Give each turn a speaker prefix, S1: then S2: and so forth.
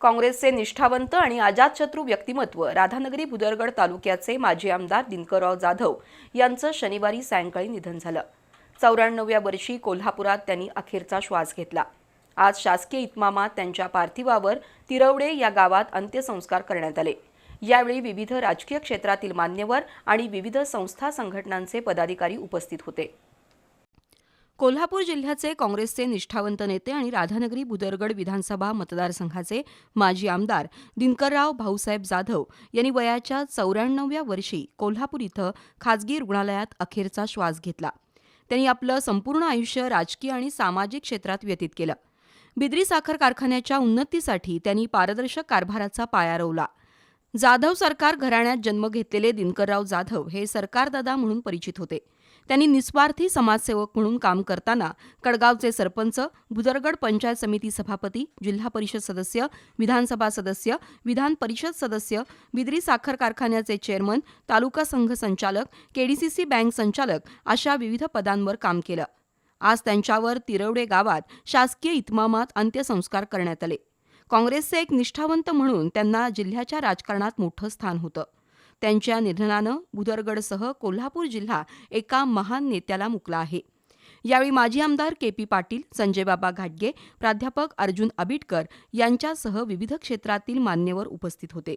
S1: काँग्रेसचे निष्ठावंत आणि अजातशत्रू व्यक्तिमत्व राधानगरी भुदरगड तालुक्याचे माजी आमदार दिनकरराव जाधव यांचं शनिवारी सायंकाळी निधन झालं. चौऱ्याण्णव्या वर्षी कोल्हापुरात त्यांनी अखेरचा श्वास घेतला. आज शासकीय इतमामात त्यांच्या पार्थिवावर तिरवडे या गावात अंत्यसंस्कार करण्यात आले. यावेळी विविध राजकीय क्षेत्रातील मान्यवर आणि विविध संस्था संघटनांचे पदाधिकारी उपस्थित होते. कोल्हापूर जिल्ह्याचे काँग्रेसचे निष्ठावंत नेते आणि राधानगरी बुदरगड विधानसभा मतदारसंघाचे माजी आमदार दिनकरराव भाऊसाहेब जाधव यांनी वयाच्या चौऱ्याण्णव्या वर्षी कोल्हापूर इथं खाजगी रुग्णालयात अखेरचा श्वास घेतला. त्यांनी आपलं संपूर्ण आयुष्य राजकीय आणि सामाजिक क्षेत्रात व्यतीत केलं. बिद्री साखर कारखान्याच्या उन्नतीसाठी त्यांनी पारदर्शक कारभाराचा पाया रोवला. जाधव सरकार घराण्यात जन्म घेतलेले दिनकरराव जाधव हे सरकारदादा म्हणून परिचित होते. त्यांनी निस्वार्थी समाजसेवक म्हणून काम करताना कडगावचे सरपंच भुदरगड पंचायत समिती सभापती जिल्हा परिषद सदस्य विधानसभा सदस्य विधान परिषद सदस्य बिद्री साखर कारखान्याचे चेअरमन तालुका संघ संचालक केडीसीसी बँक संचालक अशा विविध पदांवर काम केलं. आज त्यांच्यावर तिरवडे गावात शासकीय इतमामात अंत्यसंस्कार करण्यात आले. काँग्रेसचे एक निष्ठावंत म्हणून त्यांना जिल्ह्याच्या राजकारणात मोठं स्थान होतं. त्यांच्या निधनानं भुदरगडसह कोल्हापूर जिल्हा एका महान नेत्याला मुकला आहे. यावेळी माजी आमदार के पी पाटील संजयबाबा घाटगे प्राध्यापक अर्जुन आबिटकर यांच्यासह विविध क्षेत्रातील मान्यवर उपस्थित होते.